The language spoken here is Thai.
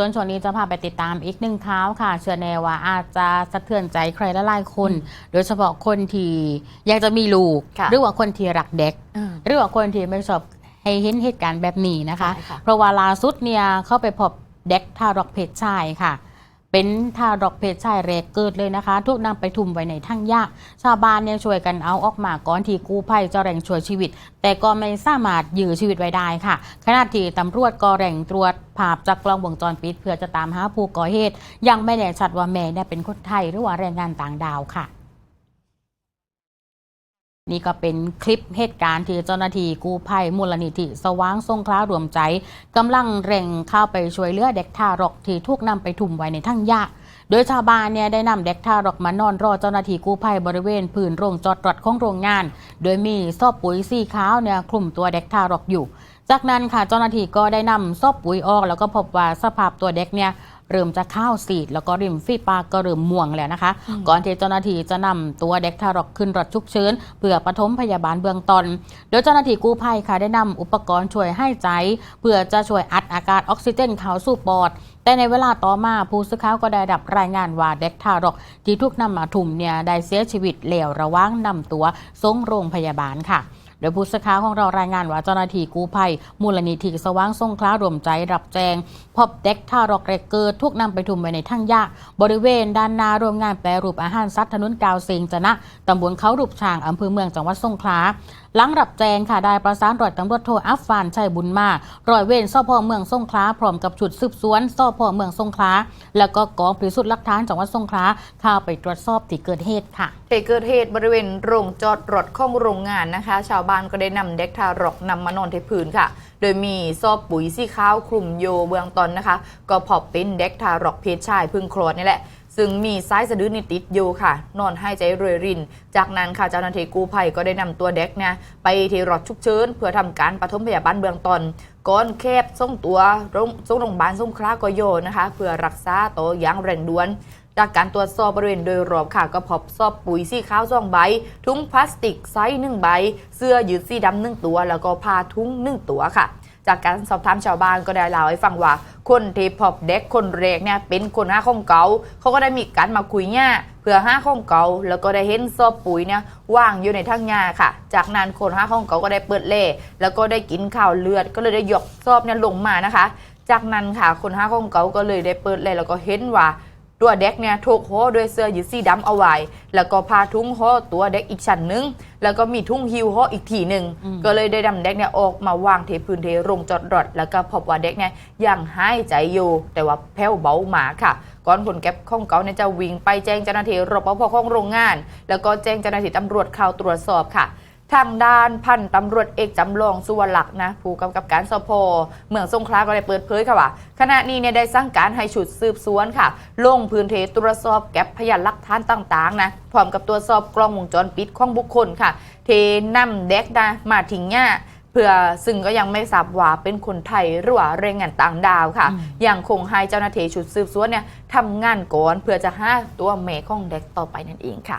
ส่วนช่วงนี้จะพาไปติดตามอีกหนึ่งข่าวค่ะ เชื่อแน่ว่าอาจจะสะเทือนใจใครละหลายคน โดยเฉพาะคนที่อยากจะมีลูกค่ะหรือว่าคนที่รักเด็กอืมหรือว่าคนที่ไม่ชอบให้เห็นเหตุการณ์แบบนี้นะคะใช่ค่ะเพราะว่าล่าสุดเนี่ยเข้าไปพบเด็กทารกเพศชายค่ะ เป็นทารกเพศชายแรกเกิดเลยนะคะ ถูกนำไปทุ่มไว้ในทั้งยาก ชาวบ้านเนี่ยช่วยกันเอาออกมาก่อนที่กู้ภัยจะแร่งช่วยชีวิต แต่ก็ไม่สามารถยื้อชีวิตไว้ได้ค่ะ ขณะที่ตำรวจก็แร่งตรวจภาพจากกล้องวงจรปิด เพื่อจะตามหาผู้ก่อเหตุ ยังไม่แน่ชัดว่าแม่เนี่ยเป็นคนไทยหรือว่าแรงงานต่างดาวค่ะ นี่ก็เป็นคลิปเหตุการณ์ที่เจ้าหน้าที่กู้ภัยมูลนิธิสว่างสงเครารวมใจกำลังเร่งเข้าไปช่วยเหลือเด็กทารกที่ถูกนำไปทุ่มไว้ในทั้งยากโดยชาวบ้านเนี่ยได้นำเด็กทารกมานอนรอเจ้าหน้าที่กู้ภัยบริเวณพื้นโรงจอดรถของโรงงาน โดยมีซอบปุ๋ยสีขาวเนี่ยคลุมตัวเด็กทารกอยู่ จากนั้นค่ะเจ้าหน้าที่ก็ได้นำซอบปุ๋ยออก แล้วก็พบว่าสภาพตัวเด็กเนี่ย เริ่มจะข้าวสีด แล้วก็ริมฝีปากก็เริ่มม่วงแล้วนะคะ ก่อนที่เจ้าหน้าที่จะนำตัวเด็กทารกขึ้นรถฉุกเฉินเพื่อปฐมพยาบาลเบื้องต้นโดยเจ้าหน้าที่กู้ภัยค่ะได้นำอุปกรณ์ช่วยให้ใจ เพื่อจะช่วยอัดอากาศออกซิเจนเข้าสู่ปอดแต่ในเวลาต่อมาผู้สื่อข่าวก็ได้รับรายงานว่าเด็กทารก ที่ถูกนำมาทุ่มเนี่ยได้เสียชีวิตแล้วระหว่างนำตัวส่งโรงพยาบาลค่ะ โดยผู้สื่อข่าวของเรารายงานว่าเจ้าหน้าที่กู้ภัยมูลนิธิสว่างสงคล้ารวมใจรับแจ้งพบเด็กทารกเรกเกิดทุกนำไปทุ่มไว้ในทั้งยากบริเวณด้านหนาโรงงานแปรรูปอาหารสัตว์ถนนกาวเซงจนะตำบลเขารูปช่างอำเภอเมืองจังหวัดสงขลาหลังรับแจ้งค่ะได้ประสานรอยตำรวจโทอัฟฟานชัยบุญมากร้อยเวรสพเมืองสงขลาพร้อมกับชุดสืบสวนสพเมืองสงขลาแล้วก็กองพิสูจน์หลักฐานจังหวัดสงขลาเข้าไปตรวจสอบที่เกิดเหตุค่ะเหตุเกิดเหตุบริเวณโรงจอดรถของโรงงานนะคะ ชาวบ้านก็ได้นำเด็กทารกนำมานอนที่พื้นค่ะ โดยมีซอบปุ๋ยสีขาวคลุมโยเบื้องต้นนะคะ ก็พบเป็นเด็กทารกเพศชายพึ่งคลอดนี่แหละ ซึ่งมีสายสะดือนิติดอยู่ค่ะ นอนให้ใจรวยริน จากนั้นค่ะเจ้าหน้าที่กู้ภัยก็ได้นำตัวเด็กเนี่ยไปที่รถฉุกเฉินเพื่อทำการปฐมพยาบาลเบื้องต้นก่อนแคบส่งตัวโรงส่งโรงพยาบาลส่งขลากโยนะคะ เพื่อรักษาตัวอย่างเร่งด่วนจากการตรวจสอบบริเวณโดยรอบค่ะ ก็พบซอบปุ๋ยสีขาวสองใบ ถุงพลาสติกไซส์หนึ่งใบ เสื้อยืดสีดำหนึ่งตัว แล้วก็ผ้าทุงหนึ่งตัวค่ะ จากการสอบถามชาวบ้านก็ได้เล่าให้ฟังว่า คนที่พบเด็กคนแรกเนี่ยเป็นคนห้าข้องเก่าเขาก็ได้มีการมาคุยเนี่ยเพื่อห้าข้องเก่าแล้วก็ได้เห็นซอบปุ๋ยเนี่ยว่างอยู่ในทั้งหญ้าค่ะ จากนั้นคนห้าข้องเก่าก็ได้เปิดเล่แล้วก็ได้กินข้าวเลือด ก็เลยได้ยกซอบเนี่ยลงมานะคะ จากนั้นค่ะคนห้าข้องเก่าก็เลยได้เปิดเล่แล้วก็เห็นว่า ตัวเด็กเนี่ยถูกห่อด้วยเสื้อยืดสีดำเอาไว้ แล้วก็พาทุ่งห่อตัวเด็กอีกชั้นหนึง แล้วก็มีทุ่งฮิวห่ออีกทีหนึ่งอืมก็เลยได้นำเด็กเนี่ยออกมาวางเทพื้นเทโรงจอดรถแล้วก็พบว่าเด็กเนี่ยยังหายใจอยู่ แต่ว่าแผ่วเบาหมาค่ะ ก่อนคนแก็บของเก่าเนี่ยจะวิ่งไปแจ้งเจ้าหน้าที่รปภของโรงงาน แล้วก็แจ้งเจ้าหน้าที่ตำรวจเข้าตรวจสอบค่ะ ทางด้านพันตำรวจเอกจำลองสุวรรณลักษณ์นะผู้กำกับการสพเมืองสงขลาก็ได้เปิดเผยค่ะว่าขณะนี้เนี่ยได้สั่งการให้ชุดสืบสวนค่ะ ลงพื้นที่ตรวจสอบแก็บพยานหลักฐานต่างๆนะพร้อมกับตรวจสอบกล้องวงจรปิดของบุคคลค่ะเทนำเด็กนะมาทิ้งเนี่ยเพื่อซึ่งก็ยังไม่ทราบว่าเป็นคนไทยหรือว่าแรงงานต่างดาวค่ะอืมยังคงให้เจ้าหน้าที่ชุดสืบสวนเนี่ยทำงานก่อนเพื่อจะหาตัวแม่ของเด็กต่อไปนั่นเองค่ะ